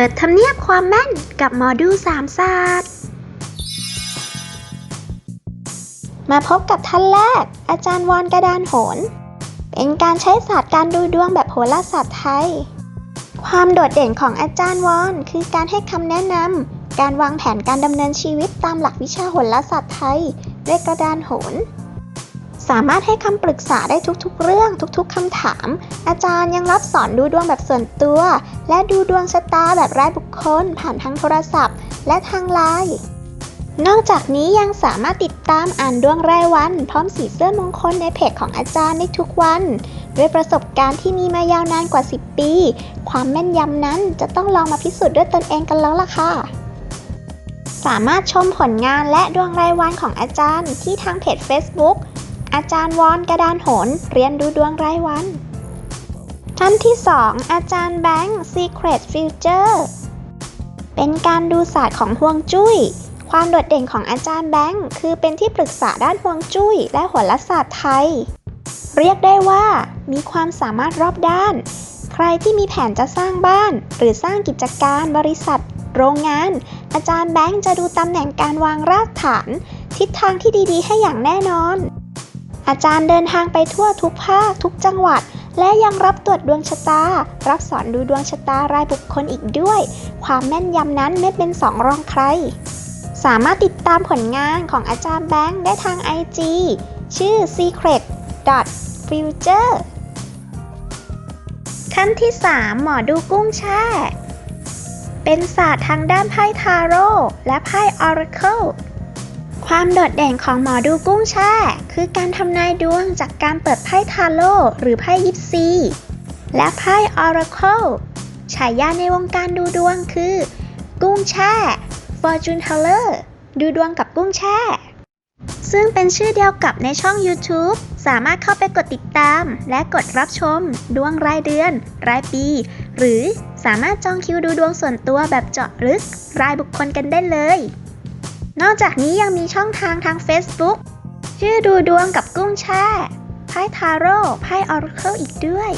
ปิดทำเนียบความแม่นกับหมอดูสามศาสตร์ มาพบกับท่านแรก อาจารย์วอนกระดานโหน เป็นการใช้ศาสตร์การดูดวงแบบโหราศาสตร์ไทย ความโดดเด่นของอาจารย์วอนคือการให้คำแนะนำการวางแผนการดำเนินชีวิตตามหลักวิชาโหราศาสตร์ไทย ด้วยกระดานโหน สามารถให้คำปรึกษาได้ทุกๆ เรื่องทุกๆคำถาม อาจารย์ยังรับสอนดูดวงแบบส่วนตัว และดูดวงชะตาแบบรายบุคคล ผ่านทางโทรศัพท์ และทางไลน์นอกจากนี้ยังสามารถติดตามอ่านดวงรายวัน พร้อมสีเสื้อมงคลในเพจของอาจารย์ได้ทุกวัน ด้วยประสบการณ์ที่มีมายาวนานกว่า 10 ปี ความแม่นยำนั้นจะต้องลองมาพิสูจน์ด้วยตนเองกันแล้วล่ะค่ะ สามารถชมผลงานและดวงรายวันของอาจารย์ที่ทางเพจ Facebook อาจารย์วอนกระดานโหน เรียนดูดวงรายวัน ท่านที่ 2 อาจารย์แบงค์ Secret Future เป็นการดูศาสตร์ของฮวงจุ้ย ความโดดเด่นของอาจารย์แบงค์ คือเป็นที่ปรึกษาด้านฮวงจุ้ย และโหราศาสตร์ไทย เรียกได้ว่า มีความสามารถรอบด้าน ใครที่มีแผนจะสร้างบ้าน หรือสร้างกิจการบริษัท โรงงาน อาจารย์แบงค์จะดูตำแหน่งการวางรากฐาน ทิศทางที่ดีๆ ให้อย่างแน่นอน อาจารย์เดินทางไปทั่วทุกภาคทุกจังหวัด และยังรับตรวจดวงชะตา รับสอนดูดวงชะตารายบุคคลอีกด้วย ความแม่นยำนั้นไม่เป็นสองรองใคร สามารถติดตามผลงานของอาจารย์แบงค์ได้ทาง IG ชื่อ secret future ขั้นที่ 3 หมอดูกุ้งแช่ เป็นศาสตร์ทางด้านไพ่ทาโร่และไพ่ Oracle ค ความโดดเด่นของหมอดูกุ้งแช่ คือการทำนายดวงจากการเปิดไพ่ทาโร่หรือไพ่ยิปซี และไพ่ Oracle ฉายาในวงการดูดวงคือ กุ้งแช่ Fortune Teller ดูดวงกับกุ้งแช่ ซึ่งเป็นชื่อเดียวกับในช่อง YouTube สามารถเข้าไปกดติดตาม และกดรับชม ดวงรายเดือน รายปี หรือสามารถจองคิวดูดวงส่วนตัวแบบเจาะลึก รายบุคคลกันได้เลย นอกจากนี้ยังมีช่องทางทาง Facebook ชื่อดูดวงกับกุ้งแช่ไพ่ทาโร่ไพ่ออร์เคิลอีกด้วย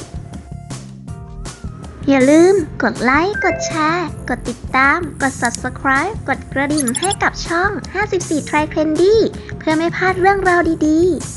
อย่าลืมกดไลค์ กดแชร์ กดติดตาม กด subscribe กดกระดิ่งให้กับช่อง 54 Try c r e n d y เพื่อไม่พลาดเรื่องราวดีๆ